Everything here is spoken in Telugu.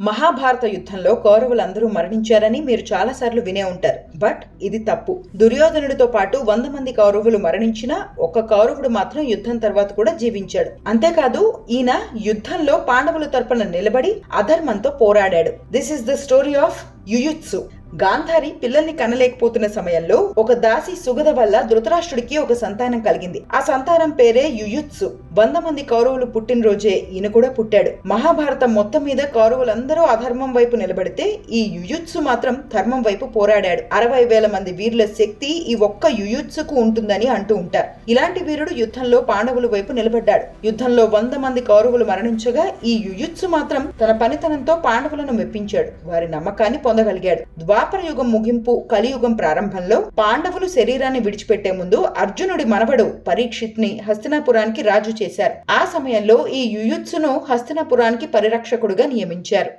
మహాభారత యుద్ధంలో కౌరవులందరూ మరణించారని మీరు చాలాసార్లు వినే ఉంటారు. బట్ ఇది తప్పు. దుర్యోధనుడితో పాటు వంద మంది కౌరవులు మరణించినా ఒక కౌరవుడు మాత్రం యుద్ధం తర్వాత కూడా జీవించాడు. అంతేకాదు ఈయన యుద్ధంలో పాండవుల తరపున నిలబడి అధర్మంతో పోరాడాడు. This is the story of Yuyutsu Gandhari పిల్లల్ని కనలేకపోతున్న సమయంలో ఒక దాసి సుగద వల్ల ధృతరాష్ట్రుడికి ఒక సంతానం కలిగింది. ఆ సంతానం పేరే యుయుత్సు. వంద మంది కౌరవులు పుట్టినరోజే ఈయన కూడా పుట్టాడు. మహాభారతం మొత్తం మీద కౌరవులందరూ అధర్మం వైపు నిలబడితే ఈ యుయుత్సు మాత్రం ధర్మం వైపు పోరాడాడు. అరవై వేల మంది వీరుల శక్తి ఈ ఒక్క యుయుత్సుకు ఉంటుందని అంటూ ఉంటారు. ఇలాంటి వీరుడు యుద్ధంలో పాండవుల వైపు నిలబడ్డాడు. యుద్ధంలో వంద మంది కౌరవులు మరణించగా ఈ యుయుత్సు మాత్రం తన పనితనంతో పాండవులను మెప్పించాడు. వారి నమ్మకాన్ని పొందగలిగాడు. ద్వాపర యుగం ముగింపు కలియుగం ప్రారంభంలో పాండవులు శరీరాన్ని విడిచిపెట్టే ముందు అర్జునుడి మనవడు పరీక్షిత్ని హస్తినాపురానికి రాజు చేశారు. ఆ సమయంలో ఈ యుయుత్సును హస్తినాపురానికి పరిరక్షకుడుగా నియమించారు.